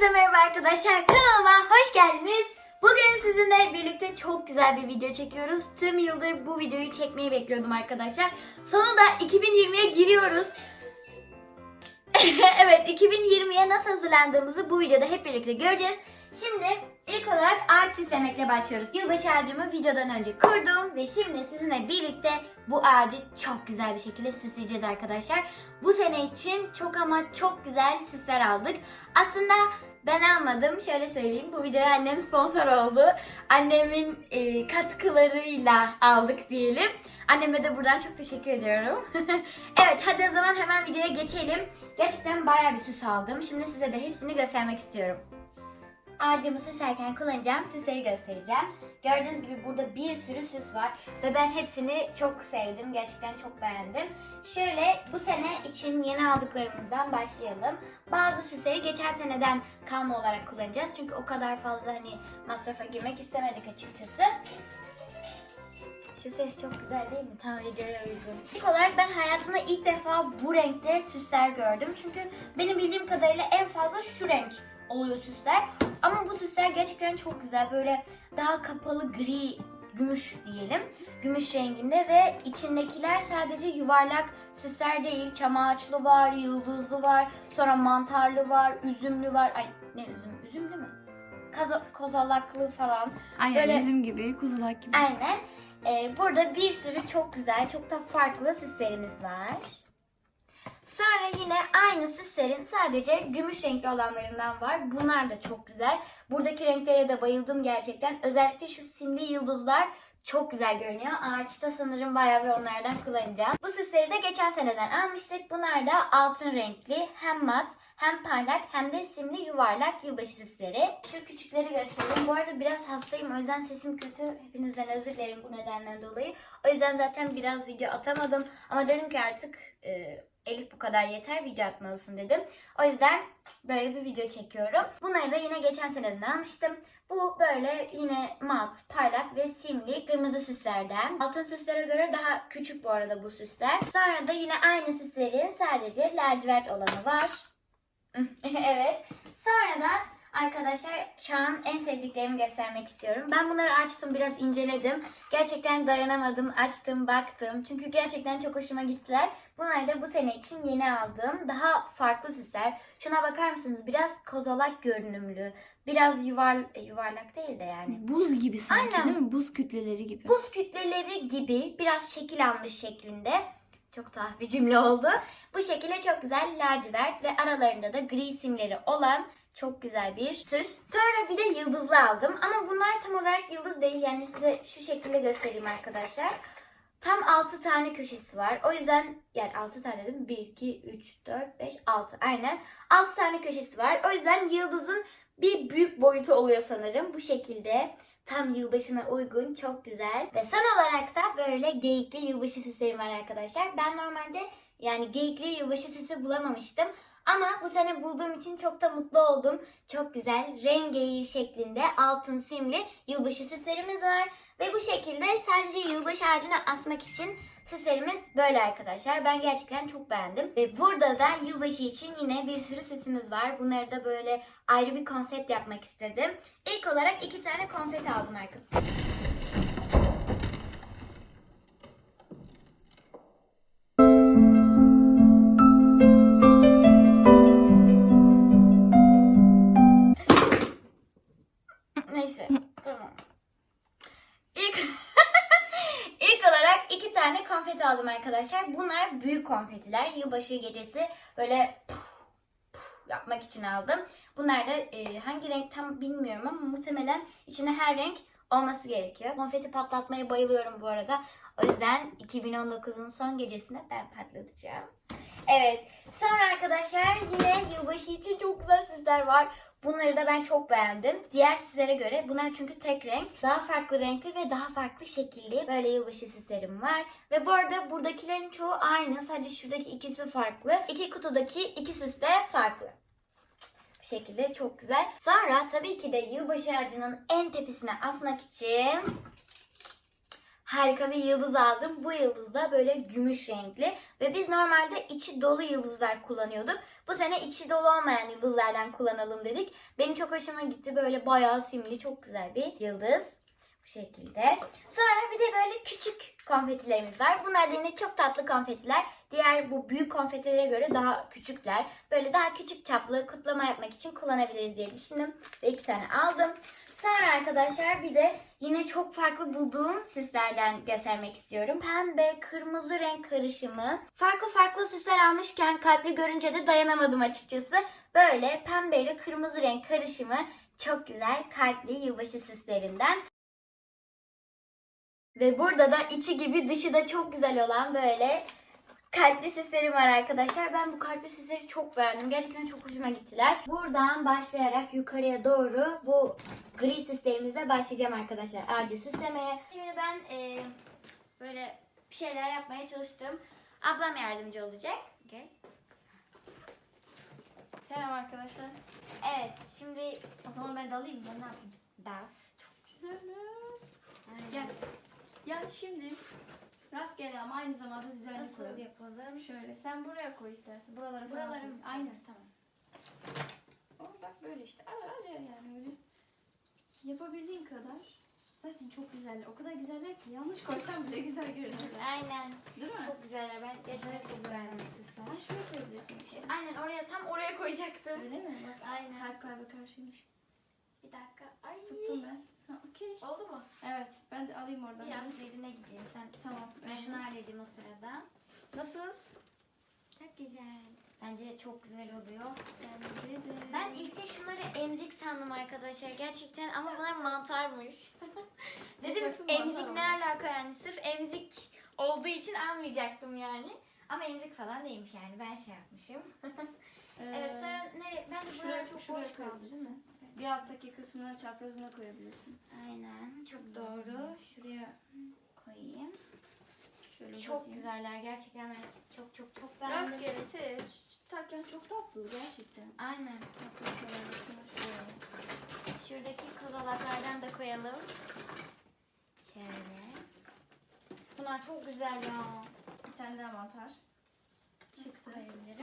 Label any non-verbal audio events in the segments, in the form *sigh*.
Herkese merhaba arkadaşlar. Kanalıma hoş geldiniz. Bugün sizinle birlikte çok güzel bir video çekiyoruz. Tüm yıldır bu videoyu çekmeyi bekliyordum arkadaşlar. Sonunda 2020'ye giriyoruz. *laughs* evet 2020'ye nasıl hazırlandığımızı bu videoda hep birlikte göreceğiz. Şimdi ilk olarak ağaç süslemekle başlıyoruz. Yılbaşı ağacımı videodan önce kurdum ve şimdi sizinle birlikte bu ağacı çok güzel bir şekilde süsleyeceğiz arkadaşlar. Bu sene için çok ama çok güzel süsler aldık. Aslında ben almadım. Şöyle söyleyeyim. Bu videoya annem sponsor oldu. Annemin e, katkılarıyla aldık diyelim. Anneme de buradan çok teşekkür ediyorum. *laughs* evet hadi o zaman hemen videoya geçelim. Gerçekten bayağı bir süs aldım. Şimdi size de hepsini göstermek istiyorum. Ağacımı süslerken kullanacağım süsleri göstereceğim. Gördüğünüz gibi burada bir sürü süs var ve ben hepsini çok sevdim. Gerçekten çok beğendim. Şöyle bu sene için yeni aldıklarımızdan başlayalım. Bazı süsleri geçen seneden kalma olarak kullanacağız. Çünkü o kadar fazla hani masrafa girmek istemedik açıkçası. Şu ses çok güzel değil mi? Tam videoya uygun. İlk olarak ben hayatımda ilk defa bu renkte süsler gördüm. Çünkü benim bildiğim kadarıyla en fazla şu renk oluyor süsler. Ama bu süsler gerçekten çok güzel. Böyle daha kapalı gri, gümüş diyelim. Gümüş renginde ve içindekiler sadece yuvarlak süsler değil. Çam ağaçlı var, yıldızlı var, sonra mantarlı var, üzümlü var. Ay ne üzüm? Üzümlü mü? Kaza, kozalaklı falan. Aynen Böyle- bizim gibi, kuzulak gibi. Aynen. Ee, burada bir sürü çok güzel, çok da farklı süslerimiz var. Sonra yine aynı süslerin sadece gümüş renkli olanlarından var. Bunlar da çok güzel. Buradaki renklere de bayıldım gerçekten. Özellikle şu simli yıldızlar çok güzel görünüyor. Ağaçta sanırım bayağı bir onlardan kullanacağım. Bu süsleri de geçen seneden almıştık. Bunlar da altın renkli. Hem mat hem parlak hem de simli yuvarlak yılbaşı süsleri. Şu küçükleri göstereyim. Bu arada biraz hastayım o yüzden sesim kötü. Hepinizden özür dilerim bu nedenden dolayı. O yüzden zaten biraz video atamadım. Ama dedim ki artık e, Elif bu kadar yeter video atmalısın dedim. O yüzden böyle bir video çekiyorum. Bunları da yine geçen seneden almıştım. Bu böyle yine mat, parlak ve simli kırmızı süslerden. Altın süslere göre daha küçük bu arada bu süsler. Sonra da yine aynı süslerin sadece lacivert olanı var. *laughs* evet. Sonra da arkadaşlar şu an en sevdiklerimi göstermek istiyorum. Ben bunları açtım biraz inceledim. Gerçekten dayanamadım. Açtım baktım. Çünkü gerçekten çok hoşuma gittiler. Bunlar da bu sene için yeni aldığım daha farklı süsler. Şuna bakar mısınız? Biraz kozalak görünümlü. Biraz yuvar, e, yuvarlak değil de yani. Buz gibi sanki Aynen. değil mi? Buz kütleleri gibi. Buz kütleleri gibi biraz şekil almış şeklinde. Çok tuhaf bir cümle oldu. Bu şekilde çok güzel lacivert ve aralarında da gri simleri olan çok güzel bir süs. Sonra bir de yıldızlı aldım. Ama bunlar tam olarak yıldız değil. Yani size şu şekilde göstereyim arkadaşlar. Tam 6 tane köşesi var. O yüzden yani 6 tane değil mi? 1, 2, 3, 4, 5, 6. Aynen. 6 tane köşesi var. O yüzden yıldızın bir büyük boyutu oluyor sanırım. Bu şekilde tam yılbaşına uygun çok güzel. Ve son olarak da böyle geyikli yılbaşı süslerim var arkadaşlar. Ben normalde yani geyikli yılbaşı süsü bulamamıştım. Ama bu sene bulduğum için çok da mutlu oldum. Çok güzel rengeyi şeklinde altın simli yılbaşı süslerimiz var. Ve bu şekilde sadece yılbaşı ağacına asmak için süslerimiz böyle arkadaşlar. Ben gerçekten çok beğendim. Ve burada da yılbaşı için yine bir sürü süsümüz var. Bunları da böyle ayrı bir konsept yapmak istedim. İlk olarak iki tane konfeti aldım arkadaşlar. Tane konfeti aldım arkadaşlar. Bunlar büyük konfetiler. Yılbaşı gecesi böyle puf, puf yapmak için aldım. Bunlar da e, hangi renk tam bilmiyorum ama muhtemelen içine her renk olması gerekiyor. Konfeti patlatmaya bayılıyorum bu arada. O yüzden 2019'un son gecesinde ben patlatacağım. Evet. Sonra arkadaşlar yine yılbaşı için çok güzel süsler var. Bunları da ben çok beğendim. Diğer süslere göre bunlar çünkü tek renk. Daha farklı renkli ve daha farklı şekilli böyle yılbaşı süslerim var. Ve bu arada buradakilerin çoğu aynı. Sadece şuradaki ikisi farklı. İki kutudaki iki süs de farklı. Bu şekilde çok güzel. Sonra tabii ki de yılbaşı ağacının en tepesine asmak için harika bir yıldız aldım. Bu yıldız da böyle gümüş renkli ve biz normalde içi dolu yıldızlar kullanıyorduk. Bu sene içi dolu olmayan yıldızlardan kullanalım dedik. Benim çok hoşuma gitti. Böyle bayağı simli çok güzel bir yıldız. Şekilde. Sonra bir de böyle küçük konfetilerimiz var. Bunlar da yine çok tatlı konfetiler. Diğer bu büyük konfetilere göre daha küçükler. Böyle daha küçük çaplı kutlama yapmak için kullanabiliriz diye düşündüm. Ve iki tane aldım. Sonra arkadaşlar bir de yine çok farklı bulduğum süslerden göstermek istiyorum. Pembe, kırmızı renk karışımı. Farklı farklı süsler almışken kalpli görünce de dayanamadım açıkçası. Böyle pembe ile kırmızı renk karışımı çok güzel kalpli yılbaşı süslerinden. Ve burada da içi gibi dışı da çok güzel olan böyle kalpli süslerim var arkadaşlar. Ben bu kalpli süsleri çok beğendim. Gerçekten çok hoşuma gittiler. Buradan başlayarak yukarıya doğru bu gri süslerimizle başlayacağım arkadaşlar. Ağacı süslemeye. Şimdi ben e, böyle bir şeyler yapmaya çalıştım. Ablam yardımcı olacak. Okay. Selam arkadaşlar. Evet şimdi O zaman ben dalayım ben ne yapayım? Dav. Güzeller. Aynen. Gel. Ya şimdi rastgele ama aynı zamanda düzenli Nasıl kuralım. yapalım? Şöyle sen buraya koy istersen. Buralara Buralara mı? Aynen. Tamam. O bak böyle işte. Ara ara yani öyle. Yapabildiğin kadar. Zaten çok güzeller. O kadar güzeller ki yanlış koysam bile güzel görünüyorlar. Aynen. Değil mi? Çok güzeller. Ben Evet, çok güzel. beğendim süsler. Ha şuraya koyabilirsin. işte. Aynen oraya tam oraya koyacaktım. Öyle mi? Bak Aynen. kalp kalbe karşıymış. Bir dakika. Ay. Tuttum ben. Ha okey. Oldu mu? Evet ben de alayım oradan. Biraz derine gideyim. Sen Tamam. ben şunu halledeyim o sırada. Nasıl? Çok güzel. Bence çok güzel oluyor. Bence de. Ben ilk de şunları emzik sandım arkadaşlar gerçekten ama bunlar mantarmış. *laughs* Dedim Yaşasın mantar emzik ne alaka yani sırf emzik olduğu için almayacaktım yani. Ama emzik falan değilmiş yani ben şey yapmışım. *laughs* evet sonra nereye? Ben de şuraya şuraya çok boş kaldı değil mi? Bir alttaki kısmına çaprazına koyabilirsin. Aynen çok doğru. Şuraya koyayım. Şöyle Çok uzatayım. güzeller gerçekten ben çok çok çok beğendim. Rastgele seç. Takken çok tatlı gerçekten. Aynen. Şuradaki kozalaklardan da koyalım. Şöyle. Bunlar çok güzel ya. Bir tane daha mantar. Çıktı.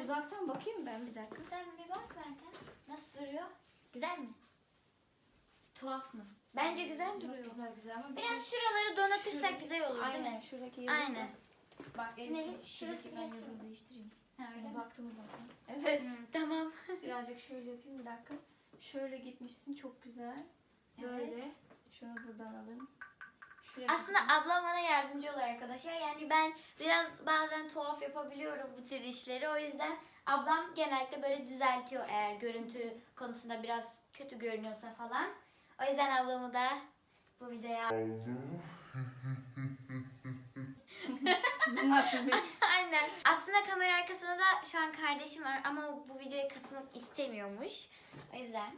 Uzaktan bakayım ben bir dakika. Sen bir bak benden. Nasıl duruyor? Güzel mi? Tuhaf mı? Bence güzel duruyor. Güzel güzel ama Biraz şuraları donatırsak Şuradaki- güzel olur değil Aynen mi? şuradaki yıldızı. Aynen. Bak Ne? Şurası şuradaki ben biraz yıldız değiştireyim. Ha öyle mi? Uzaktım zaten. Evet. Hı, tamam. *laughs* Birazcık şöyle yapayım bir dakika. Şöyle gitmişsin çok güzel. Böyle. Evet. Şunu buradan alayım. Şuraya Aslında ablam bana yardımcı oluyor arkadaşlar. Yani ben biraz bazen tuhaf yapabiliyorum bu tür işleri. O yüzden ablam genellikle böyle düzeltiyor eğer görüntü konusunda biraz kötü görünüyorsa falan. O yüzden ablamı da bu videoya Nasıl bir *laughs* Aynen. Aslında kamera arkasında da şu an kardeşim var ama o bu videoya katılmak istemiyormuş. O yüzden.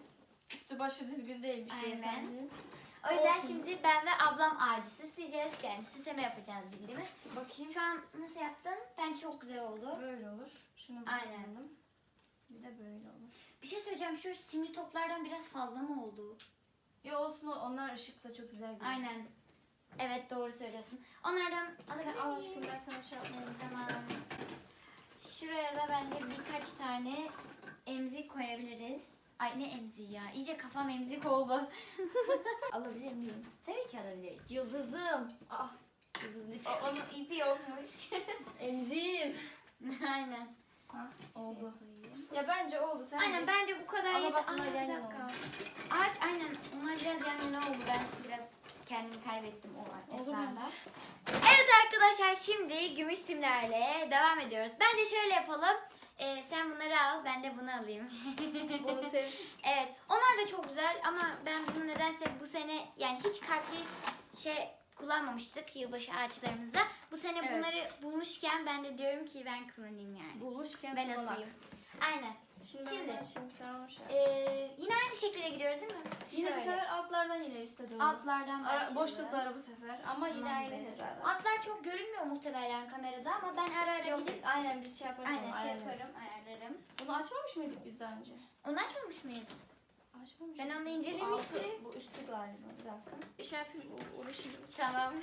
üstü başı düzgün değilmiş Aynen. beyefendi. O yüzden Olsun. şimdi ben ve ablam ağacı süsleyeceğiz. Yani süsleme yapacağız bildiğimiz. Bakayım. Şu an nasıl yaptın? Bence çok güzel oldu. Böyle olur. Şunu Aynen. aldım. Bir de böyle olur. Bir şey söyleyeceğim. Şu simli toplardan biraz fazla mı oldu? Ya olsun onlar ışıkta çok güzel görünüyor. Aynen. Evet doğru söylüyorsun. Onlardan Sen al aşkım ben sana şey yapmayayım. Tamam. Şuraya da bence birkaç tane emzik koyabiliriz. Ay ne emziği ya. İyice kafam emzik oldu. *laughs* Alabilir miyim? Tabii ki alabiliriz. Yıldızım. Ah yıldızın ipi. O, onun ipi yokmuş. *laughs* Emziğim. *laughs* Aynen. Ha, oldu. Ya bence oldu. Sence? Aynen bence bu kadar Ama yeter. bak bunlar bir yana dakika. Ağaç aynen onlar biraz yan yana oldu. Ben biraz kendimi kaybettim o Oldu esnada. bence. Evet arkadaşlar şimdi gümüş simlerle devam ediyoruz. Bence şöyle yapalım. Ee, sen bunları al ben de bunu alayım. *laughs* Bunu sev. evet onlar da çok güzel ama ben bunu nedense bu sene yani hiç kalpli şey kullanmamıştık yılbaşı ağaçlarımızda. Bu sene Evet. bunları bulmuşken ben de diyorum ki ben kullanayım yani. Bulmuşken Ben kullanak. asayım. Aynen. Şimdi, Şimdi. şimdi. şimdi sen onu şey. Ee, yine aynı şekilde gidiyoruz değil mi? Yine bu Şöyle. sefer altlardan yine üste doğru. altlardan Ara, başlıyoruz. boşlukları bu sefer ama yine Tamam aynı be. hizada. Altlar çok görünmüyor muhtemelen kamerada ama ben ara ara Yok gidip aynen biz şey yaparız. aynen onu, şey ayarlarız. yaparım, ayarlarım. Bunu açmamış mıydık biz daha önce? Onu açmamış mıyız? Açmamış Ben onu Bu incelemiştim. altı, Bu üstü galiba. Bir dakika. Şey yapayım u- uğraşayım. Tamam.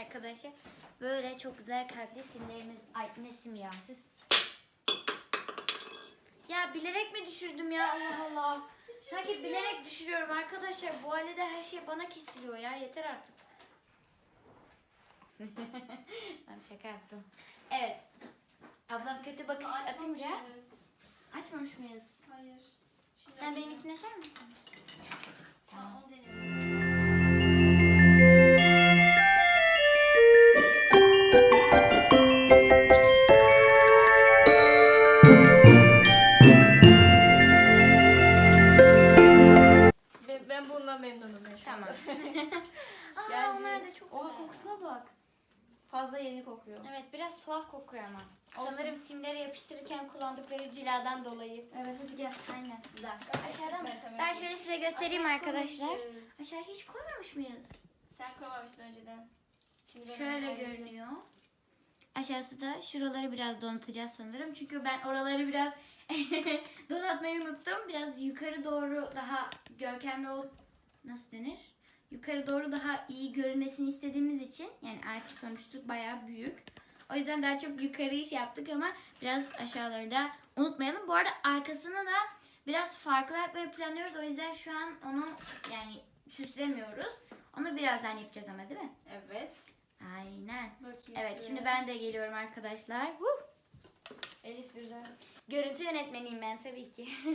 Arkadaşlar böyle çok güzel kalpli simlerimiz. Ay ne sim ya siz. Ya bilerek mi düşürdüm ya Allah Allah. Sanki bilerek düşürüyorum arkadaşlar. Bu ailede her şey bana kesiliyor ya. Yeter artık. *laughs* ben şaka yaptım. Evet. Ablam kötü bakış atınca açmamış mıyız? Hayır. Şimdi Sen benim için açar mısın? Tamam. Onu deniyorum. Memnunum ya şu Tamam. *laughs* *laughs* Aa, Yani- onlar da çok Oha güzel. kokusuna bak. Fazla yeni kokuyor. Evet biraz tuhaf kokuyor ama. Olsun. Sanırım simleri yapıştırırken kullandıkları ciladan dolayı. Evet hadi gel. Aynen. Bir dakika. Aşağıdan mı? Ben şöyle size göstereyim Aşağı arkadaşlar. koymuşuz. Aşağı hiç koymamış mıyız? Sen koymamıştın önceden. Şimdi ben Şöyle görünüyor. Aşağısı da şuraları biraz donatacağız sanırım. Çünkü ben oraları biraz *laughs* donatmayı unuttum. Biraz yukarı doğru daha görkemli ol nasıl denir? Yukarı doğru daha iyi görünmesini istediğimiz için yani ağaç sonuçta bayağı büyük. O yüzden daha çok yukarı iş yaptık ama biraz aşağıları da unutmayalım. Bu arada arkasını da biraz farklı yapmayı planlıyoruz. O yüzden şu an onu yani süslemiyoruz. Onu birazdan yapacağız ama değil mi? Evet. Aynen. Bakayım Evet şimdi ben de geliyorum arkadaşlar. Huh! Elif birden. Görüntü yönetmeniyim ben tabii ki. *laughs*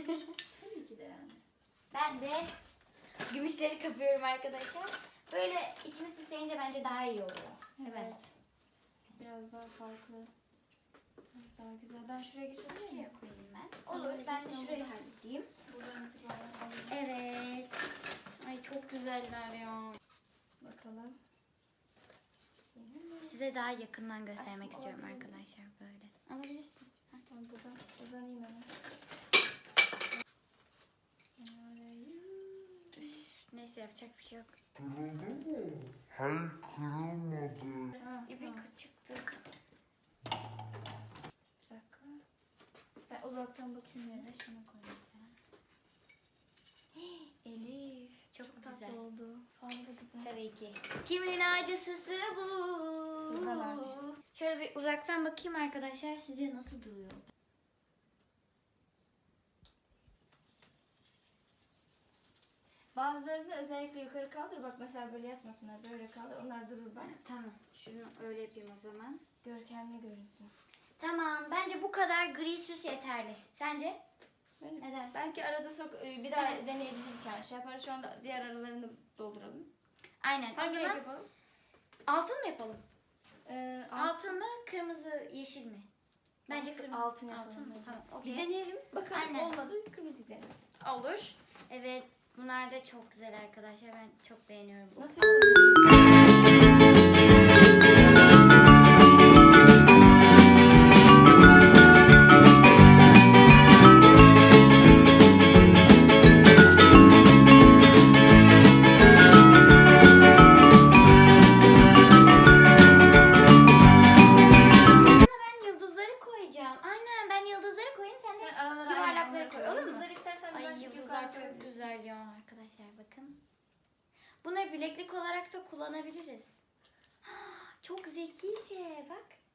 Tabii ki de yani. ben de gümüşleri kapıyorum arkadaşlar. Böyle ikimiz süsleyince bence daha iyi oluyor. Evet. Biraz daha farklı. Biraz daha güzel. Ben şuraya geçebilir miyim? Şuraya koyayım ben. Olur böyle ben de ben buradan- halledeyim. Evet. Ay çok güzeller ya. Bakalım. Size daha yakından göstermek Aşkım, istiyorum olabilir. arkadaşlar böyle. Alabilirsin. Tamam buradan uzanayım hemen. Neyse yapacak bir şey yok. Kırıldı mı? Hayır kırılmadı. Ha, İpi tamam. çıktı. Bir dakika. Ben uzaktan bakayım da şunu koyayım. *gasps* Elif çok Çok güzel. tatlı oldu. Fazla güzel. Tabii ki. Kimin acısısı bu? Şöyle bir uzaktan bakayım arkadaşlar sizce nasıl duruyor? Bazılarını özellikle yukarı kaldır. Bak mesela böyle yapmasınlar. Böyle kaldır. Onlar durur bak. Tamam. Şunu öyle yapayım o zaman. Görkemli görünsün. Tamam. Bence bu kadar gri süs yeterli. Sence? Böyle. Ne dersin? Belki arada sok e, bir daha Evet. deneyebiliriz yani. Şey yaparız şu anda diğer aralarını dolduralım. Aynen. Hangi renk yapalım? altın mı yapalım? Ee, alt- Altın mı, kırmızı, yeşil mi? Bence Altın- kırmızı. altın yapalım Altın mı? Tamam. Bir okey. deneyelim. Bakalım Aynen. olmadı kırmızı deneriz. Olur. Evet. Bunlar da çok güzel arkadaşlar. Ben çok beğeniyorum. Nasıl yapalım?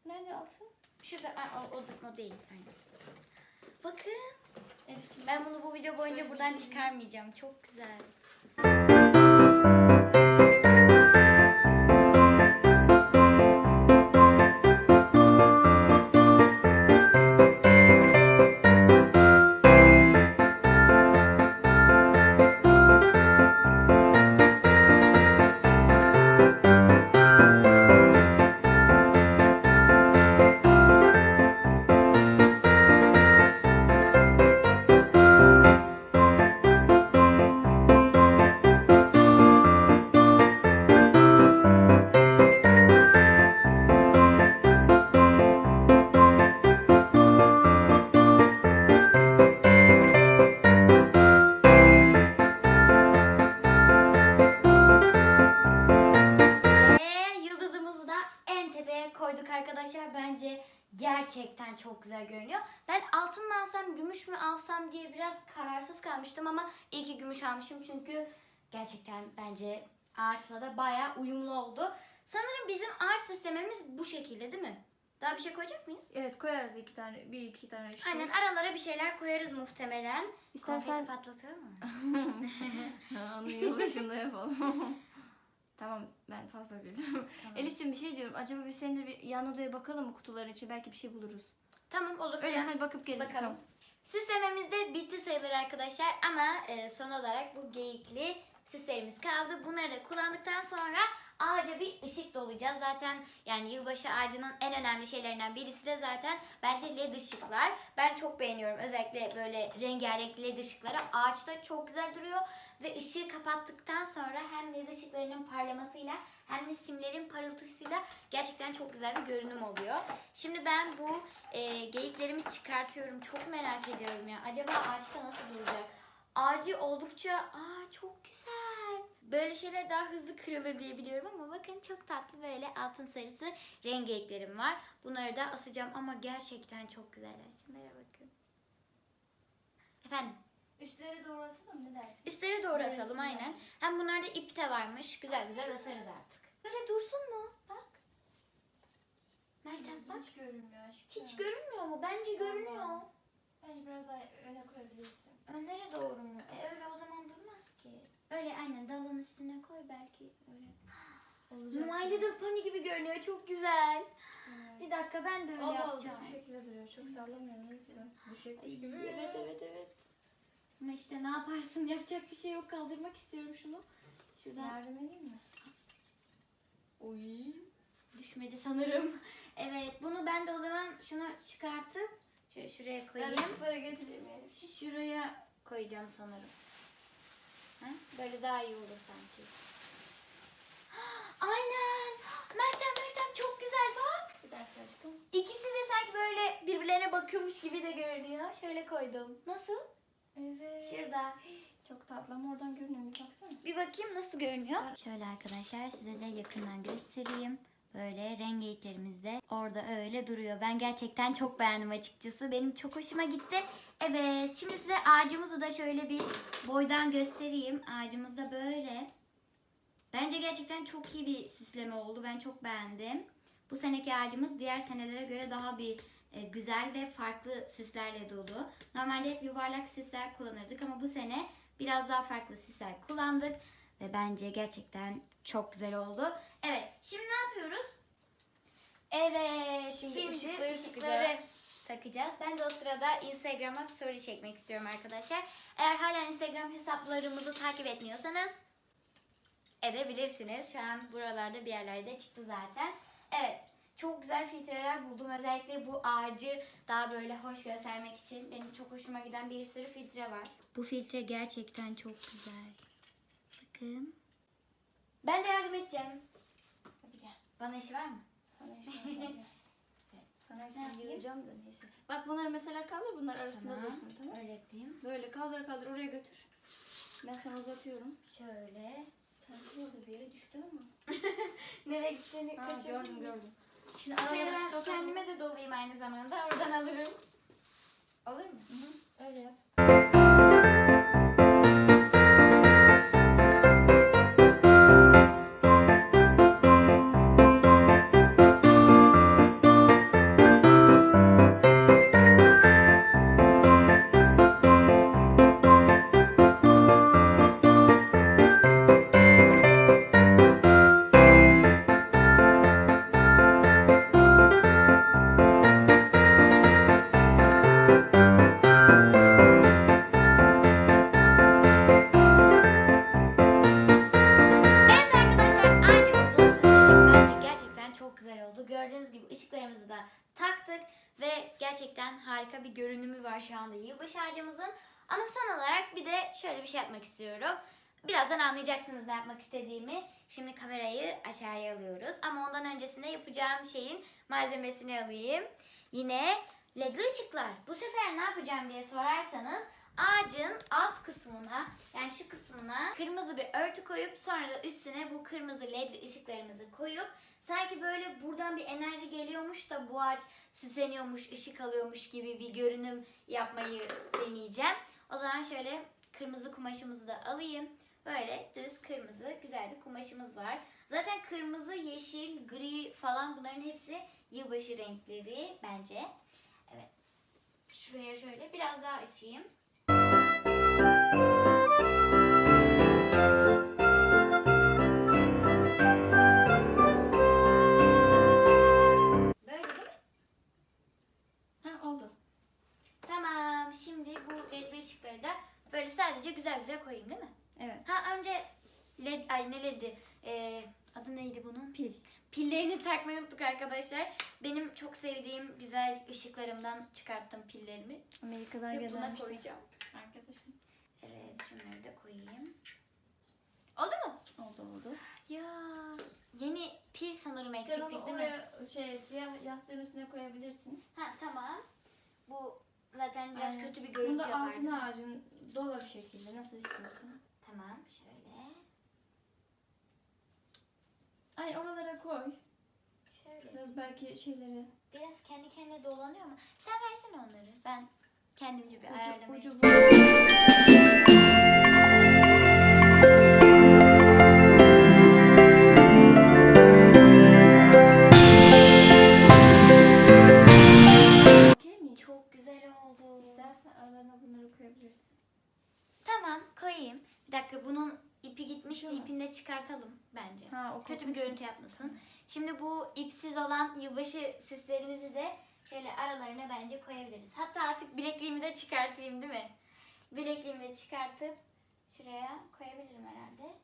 Nerede altın? Şurada Ay, o, o, o değil. Aynen. Bakın. Elifciğim. Ben bunu bu video boyunca buradan çıkarmayacağım. Çok güzel. Alsam, gümüş mü alsam diye biraz kararsız kalmıştım ama iyi ki gümüş almışım çünkü gerçekten bence ağaçla da bayağı uyumlu oldu. Sanırım bizim ağaç süslememiz bu şekilde değil mi? Daha bir şey koyacak mıyız? Evet koyarız iki tane, bir iki tane. Şu. Aynen aralara bir şeyler koyarız muhtemelen. İstersen- Konfeti patlatalım mı? *laughs* Onu yılbaşında yapalım. *laughs* tamam ben fazla güldüm. Elif'ciğim bir şey diyorum. Acaba biz seninle bir yan odaya bakalım mı kutuların içi? Belki bir şey buluruz. Tamam olur. Öyle hadi bakıp gelelim. Bakalım. Tamam. Süslememiz de bitti sayılır arkadaşlar ama e, son olarak bu geyikli süslerimiz kaldı. Bunları da kullandıktan sonra ağaca bir ışık dolayacağız. Zaten yani yılbaşı ağacının en önemli şeylerinden birisi de zaten bence led ışıklar. Ben çok beğeniyorum özellikle böyle rengarenk led ışıkları. Ağaçta çok güzel duruyor ve ışığı kapattıktan sonra hem led ışıklarının parlamasıyla hem de simlerin parıltısıyla gerçekten çok güzel bir görünüm oluyor. Şimdi ben bu e, geyiklerimi çıkartıyorum. Çok merak ediyorum ya. Acaba ağaçta nasıl duracak? Ağacı oldukça aa çok güzel. Böyle şeyler daha hızlı kırılır diye biliyorum ama bakın çok tatlı böyle altın sarısı renk geyiklerim var. Bunları da asacağım ama gerçekten çok güzeller. Şunlara bakın. Efendim? Üstleri doğru asalım ne dersin? Üstleri doğru asalım aynen. Hem bunlarda ip de varmış. Güzel güzel asarız artık. Böyle dursun mu? Bak. Meltem bak. Hiç görünmüyor aşkım. Hiç görünmüyor mu? Bence görünüyor. Bence biraz daha öne koyabilirsin. Önlere doğru mu? E öyle o zaman durmaz ki. Öyle aynen dalın üstüne koy belki öyle. *gasps* Olacak. My Little Pony gibi görünüyor. Çok güzel. Evet. Bir dakika ben de öyle Allah Allah yapacağım. bu şekilde duruyor. Çok sallamıyor. Lütfen. Düşecekmiş Ay, gibi. evet evet evet. Ama işte ne yaparsın? *laughs* Yapacak bir şey yok. Kaldırmak istiyorum şunu. Şuradan Yardım edeyim mi? Oy. düşmedi sanırım. Evet bunu ben de o zaman şunu çıkartıp şöyle şuraya Ben koyayım. ışıkları getireyim Elif. Şuraya koyacağım sanırım. Ha? Böyle daha iyi olur sanki. *gasps* Aynen. Mertem Mertem çok güzel bak. Bir dakika aşkım. İkisi de sanki böyle birbirlerine bakıyormuş gibi de görünüyor. Şöyle koydum. Nasıl? Evet. Şurada. Çok tatlı ama oradan görünüyor. Bir baksana. Bir bakayım nasıl görünüyor. Şöyle arkadaşlar size de yakından göstereyim. Böyle rengeliklerimiz de orada öyle duruyor. Ben gerçekten çok beğendim açıkçası. Benim çok hoşuma gitti. Evet şimdi size ağacımızı da şöyle bir boydan göstereyim. Ağacımız da böyle. Bence gerçekten çok iyi bir süsleme oldu. Ben çok beğendim. Bu seneki ağacımız diğer senelere göre daha bir e, güzel ve farklı süslerle dolu. Normalde hep yuvarlak süsler kullanırdık ama bu sene biraz daha farklı süsler kullandık ve bence gerçekten çok güzel oldu. Evet, şimdi ne yapıyoruz? Evet, Şimdi şimdi, ışıkları ışıkları, takacağız. takacağız. Ben de o sırada Instagram'a story çekmek istiyorum arkadaşlar. Eğer hala Instagram hesaplarımızı takip etmiyorsanız edebilirsiniz. Şu an buralarda bir yerlerde çıktı zaten. Evet. Çok güzel filtreler buldum. Özellikle bu ağacı daha böyle hoş göstermek için benim çok hoşuma giden bir sürü filtre var. Bu filtre gerçekten çok güzel. Bakın. Ben de yardım edeceğim. Hadi gel. Bana işi var mı? Sana işim var. Sana Ne hepsini yapayım? yığacağım da neyse. Bak bunları mesela kaldır bunlar arasında Tamam. dursun tamam Öyle yapayım. Böyle kaldır kaldır oraya götür. Ben sana uzatıyorum. Şöyle. Tanrı bir yere düştü ama. *laughs* Nereye gittiğini kaçırdım. gördüm gördüm. Şimdi Şöyle ben kendime de dolayayım aynı zamanda. Oradan alırım. Olur mu? Öyle yap. Anlayacaksınız ne yapmak istediğimi. Şimdi kamerayı aşağıya alıyoruz. Ama ondan öncesinde yapacağım şeyin malzemesini alayım. Yine ledli ışıklar. Bu sefer ne yapacağım diye sorarsanız ağacın alt kısmına yani şu kısmına kırmızı bir örtü koyup sonra da üstüne bu kırmızı ledli ışıklarımızı koyup sanki böyle buradan bir enerji geliyormuş da bu ağaç süsleniyormuş, ışık alıyormuş gibi bir görünüm yapmayı deneyeceğim. O zaman şöyle kırmızı kumaşımızı da alayım. Böyle düz kırmızı güzel bir kumaşımız var. Zaten kırmızı, yeşil, gri falan bunların hepsi yılbaşı renkleri bence. Evet. Şuraya şöyle biraz daha açayım. Tamam. Şimdi bu renkli ışıkları da böyle sadece güzel güzel koyayım değil mi? Evet. Ha önce led ay ne ledi? Ee, adı neydi bunun? Pil. Pillerini takmayı unuttuk arkadaşlar. Benim çok sevdiğim güzel ışıklarımdan çıkarttım pillerimi. Amerika'dan Ve buna koyacağım. Arkadaşım. Evet şunları da koyayım. Oldu mu? Oldu oldu. Ya yeni pil sanırım Sen eksiktik onu değil mi? oraya şey siyah yastığın üstüne koyabilirsin. Ha tamam. Bu zaten biraz Aynen. kötü bir Bunu görüntü da yapardı. altına ağacın bir şekilde nasıl istiyorsan. Tamam şöyle. Aynen oralara koy. Şöyle. Biraz belki şeyleri Biraz kendi kendine dolanıyor mu? Sen versene onları. Ben kendimce bir ayarlamayı. ucu? Çok güzel oldu. İstersen aralarına bunları koyabilirsin. Tamam koyayım. Bir dakika bunun ipi gitmişti. Olmaz. İpini de çıkartalım bence. Ha, o Kötü bir kopmuş. görüntü yapmasın. Şimdi bu ipsiz olan yılbaşı süslerimizi de şöyle aralarına bence koyabiliriz. Hatta artık bilekliğimi de çıkartayım değil mi? Bilekliğimi de çıkartıp şuraya koyabilirim herhalde.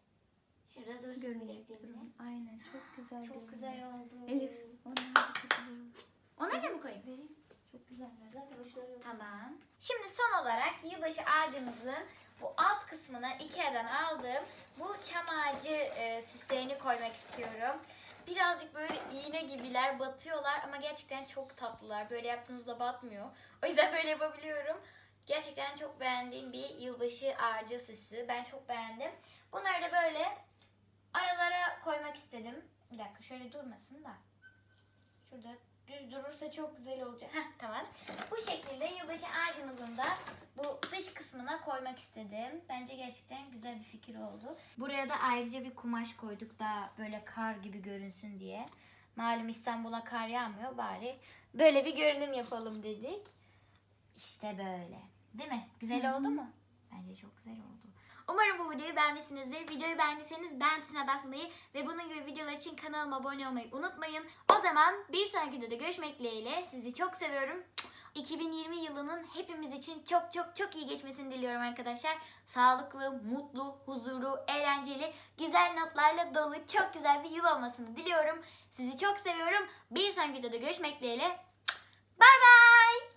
Şurada dursun bilekliğimde. Aynen çok güzel. Çok görünüyor. güzel oldu. Elif onlar da çok güzel oldu. Ona da mı koyayım? Vereyim. Çok güzeller. Zaten uçları Tamam. Şimdi son olarak yılbaşı ağacımızın bu alt kısmına Ikea'dan aldığım bu çam ağacı e, süslerini koymak istiyorum. Birazcık böyle iğne gibiler batıyorlar ama gerçekten çok tatlılar. Böyle yaptığınızda batmıyor. O yüzden böyle yapabiliyorum. Gerçekten çok beğendiğim bir yılbaşı ağacı süsü. Ben çok beğendim. Bunları da böyle aralara koymak istedim. Bir dakika şöyle durmasın da. Şurada düz durursa çok güzel olacak. Heh, tamam. Bu şekilde yılbaşı ağacımızın da bu dış kısmına koymak istedim. Bence gerçekten güzel bir fikir oldu. Buraya da ayrıca bir kumaş koyduk da böyle kar gibi görünsün diye. Malum İstanbul'a kar yağmıyor bari böyle bir görünüm yapalım dedik. İşte böyle. Değil mi? Güzel oldu mu? Bence çok güzel oldu. Umarım bu videoyu beğenmişsinizdir. Videoyu beğendiyseniz beğen tuşuna basmayı ve bunun gibi videolar için kanalıma abone olmayı unutmayın. O zaman bir sonraki videoda görüşmek dileğiyle. Sizi çok seviyorum. 2020 yılının hepimiz için çok çok çok iyi geçmesini diliyorum arkadaşlar. Sağlıklı, mutlu, huzurlu, eğlenceli, güzel notlarla dolu çok güzel bir yıl olmasını diliyorum. Sizi çok seviyorum. Bir sonraki videoda görüşmek dileğiyle. Bye bye.